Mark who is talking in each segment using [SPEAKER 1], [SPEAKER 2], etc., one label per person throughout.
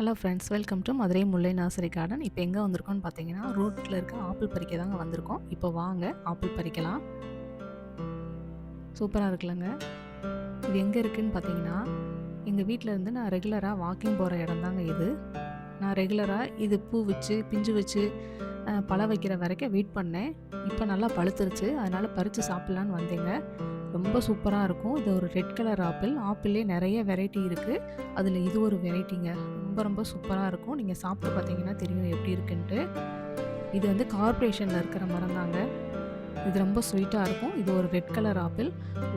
[SPEAKER 1] Hello friends welcome to Madurai Mullai nursery garden இப்போ எங்கே வந்திருக்கோம்னு பார்த்தீங்கன்னா ரோட்டில் இருக்க ஆப்பிள் பறிக்க தாங்க வந்திருக்கோம். இப்போ வாங்க ஆப்பிள் பறிக்கலாம். சூப்பராக இருக்குல்லங்க. இது எங்கே இருக்குதுன்னு பார்த்தீங்கன்னா எங்கள் வீட்டில் இருந்து நான் ரெகுலராக வாக்கிங் போகிற இடம் தாங்க இது. நான் ரெகுலராக இது பூ வச்சு பிஞ்சு வச்சு பழம் வைக்கிற வரைக்கும் வெயிட் பண்ணேன். இப்போ நல்லா பழுத்துருச்சு. அதனால் பறித்து சாப்பிட்லான்னு வந்தேங்க. ரொம்ப சூப்பராக இருக்கும். இது ஒரு ரெட் கலர் ஆப்பிள் ஆப்பிள்லே நிறைய வெரைட்டி இருக்குது அதில் இது ஒரு வெரைட்டிங்க ரொம்ப ரொம்ப சூப்பராக இருக்கும். நீங்கள் சாப்பிட்டு பார்த்தீங்கன்னா தெரியும் எப்படி இருக்குன்ட்டு. இது வந்து கார்ப்பரேஷனில் இருக்கிற மரம் தாங்க இது ரொம்ப ஸ்வீட்டாக இருக்கும். இது ஒரு ரெட் கலர் ஆப்பிள்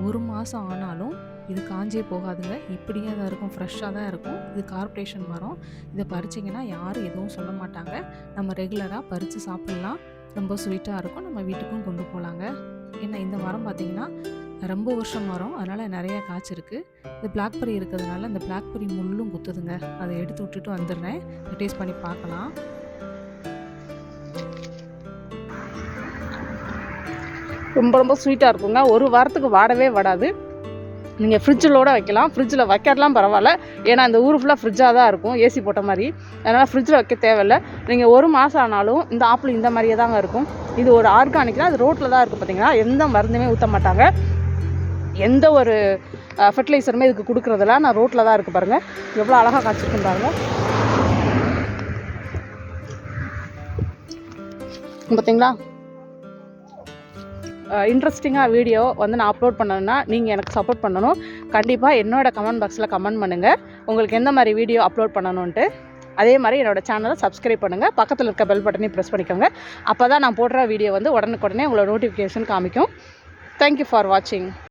[SPEAKER 1] ஒரு மாதம் ஆனாலும் இது காஞ்சே போகாதுங்க. இப்படியே தான் இருக்கும். ஃப்ரெஷ்ஷாக தான் இருக்கும். இது கார்பரேஷன் மரம். இதை பறிச்சிங்கன்னா யாரும் எதுவும் சொல்ல மாட்டாங்க. நம்ம ரெகுலராக பறித்து சாப்பிட்லாம். ரொம்ப ஸ்வீட்டாக இருக்கும். நம்ம வீட்டுக்கும் கொண்டு போகலாங்க ஏன்னா இந்த மரம் பார்த்தீங்கன்னா ரொம்ப வருஷம் மரம். அதனால் நிறைய காய்ச்சிருக்கு இந்த பிளாக்பெரி இருக்கிறதுனால இந்த பிளாக்பெரி முள்ளும் குத்துதுங்க. அதை எடுத்து விட்டுட்டு வந்துடுறேன். டேஸ்ட் பண்ணி பார்க்கலாம்.
[SPEAKER 2] ரொம்ப ரொம்ப ஸ்வீட்டாக இருக்குங்க. ஒரு வாரத்துக்கு வாடவே வாடாது. நீங்கள் ஃப்ரிட்ஜிலோட வைக்கலாம். ஃப்ரிட்ஜில் வைக்கிறலாம் பரவாயில்ல. ஏன்னா இந்த ஊர் ஃபுல்லாக ஃப்ரிட்ஜாக தான் இருக்கும். ஏசி போட்ட மாதிரி. அதனால் ஃப்ரிட்ஜில் வைக்க தேவையில்லை. நீங்கள் ஒரு மாதம் ஆனாலும் இந்த ஆப்பிள் இந்த மாதிரியே தாங்க இருக்கும். இது ஒரு ஆர்கானிக் தான் அது ரோட்டில் தான் இருக்குது பார்த்தீங்கன்னா எந்த மருந்துமே ஊற்ற மாட்டாங்க. எந்த ஒரு ஃபெர்டிலைசருமே இதுக்கு கொடுக்குறதில்ல. நான் ரோட்டில் தான் இருக்குது பாருங்கள் எவ்வளோ அழகாக காய்ச்சிருக்கு பாருங்கள் பார்த்தீங்களா இன்ட்ரெஸ்டிங்காக வீடியோ வந்து நான் அப்லோட் பண்ணணும்னா நீங்கள் எனக்கு சப்போர்ட் பண்ணணும். கண்டிப்பாக என்னோட கமெண்ட் பாக்ஸில் கமெண்ட் பண்ணுங்கள் உங்களுக்கு எந்த மாதிரி வீடியோ அப்லோட் பண்ணணுன்ட்டு அதே மாதிரி என்னோடய சேனலை சப்ஸ்கிரைப் பண்ணுங்கள் பக்கத்தில் இருக்க பெல் பட்டனையும் ப்ரெஸ் பண்ணிக்கோங்க. அப்போ தான் நான் போடுற வீடியோ வந்து உடனுக்குடனே உங்களோட நோட்டிஃபிகேஷன் காமிக்கும். தேங்க்யூ ஃபார் வாட்சிங்